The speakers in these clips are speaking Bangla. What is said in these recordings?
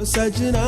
सजना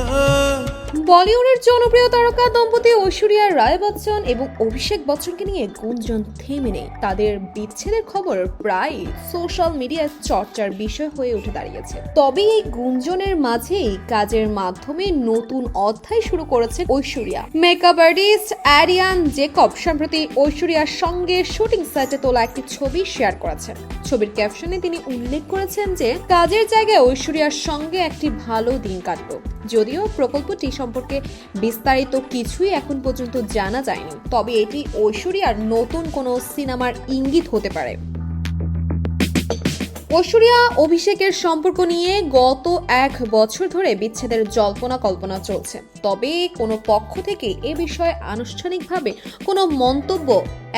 বলিউডের জনপ্রিয় তারকা দম্পতি ঐশ্বরিয়া রায় বচ্চন এবং অভিষেক বচ্চনকে নিয়ে গুঞ্জন থেমে নেই। তাদের বিচ্ছেদের খবর প্রায় সোশ্যাল মিডিয়ায় চর্চার বিষয় হয়ে উঠে দাঁড়িয়েছে। তবে এই গুঞ্জনের মাঝেই কাজের মাধ্যমে নতুন অধ্যায় শুরু করেছে Aishwarya. Makeup artist Aryan Jacob সম্প্রতি ঐশ্বরিয়ার সঙ্গে শুটিং সেটে তোলা একটি ছবি শেয়ার করেছেন ছবির ক্যাপশনে তিনি উল্লেখ করেছেন যে, কাজের জায়গায় ঐশ্বরিয়ার সঙ্গে একটি ভালো দিন কাটলো। যদিও প্রকল্পটি সম্পর্কে বিস্তারিত কিছুই এখন পর্যন্ত জানা যায়নি। তবে এটি ঐশ্বরিয়ার নতুন কোনো সিনেমার ইঙ্গিত হতে পারে। ঐশ্বরিয়া অভিষেকের সম্পর্ক নিয়ে গত এক বছর ধরে বিচ্ছেদের জল্পনা কল্পনা চলছে। তবে কোনো পক্ষ থেকে এ বিষয়ে আনুষ্ঠানিকভাবে কোনো মন্তব্য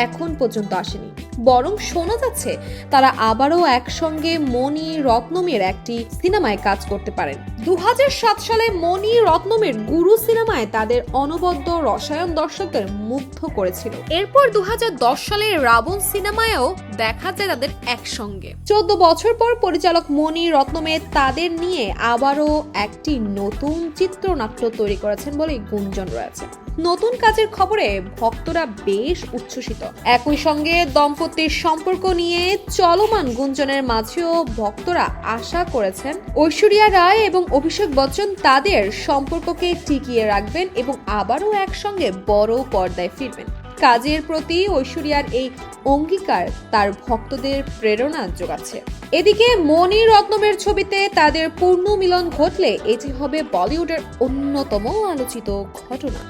এখন পর্যন্ত আসেনি। বরং শোনা যাচ্ছে তারা আবারও একসঙ্গে মণি রত্নমের একটি সিনেমায় কাজ করতে পারেন। দু হাজার সাত সালে মণি রত্নমের গুরু সিনেমায় তাদের অনবদ্য রসায়ন দর্শকদের মুগ্ধ করেছিল। এরপর দু হাজার দশ সালে রাবণ সিনেমায়ও দেখা যায় তাদের একসঙ্গে। চোদ্দ বছর পর পরিচালক মণি রত্নমে তাদের নিয়ে আবারও একটি নতুন চিত্রনাট্য তৈরি করেছেন বলে গুঞ্জন রয়েছে। নতুন কাজের খবরে ভক্তরা বেশ উচ্ছ্বসিত। একই সঙ্গে দম্পতির সম্পর্ক নিয়ে চলমান গুঞ্জনের মাঝেও ভক্তরা আশা করেছেন ঐশ্বরিয়া রায় এবং অভিষেক বচ্চন তাদের সম্পর্ককে টিকিয়ে রাখবেন এবং আবারও একসঙ্গে বড় পর্দায় ফিরবেন। কাজের প্রতি ঐশ্বরিয়ার এই অঙ্গীকার তার ভক্তদের প্রেরণা যোগাচ্ছে। এদিকে মণি রত্নমের ছবিতে তাদের পূর্ণ মিলন ঘটলে এটি হবে বলিউডের অন্যতম আলোচিত ঘটনা।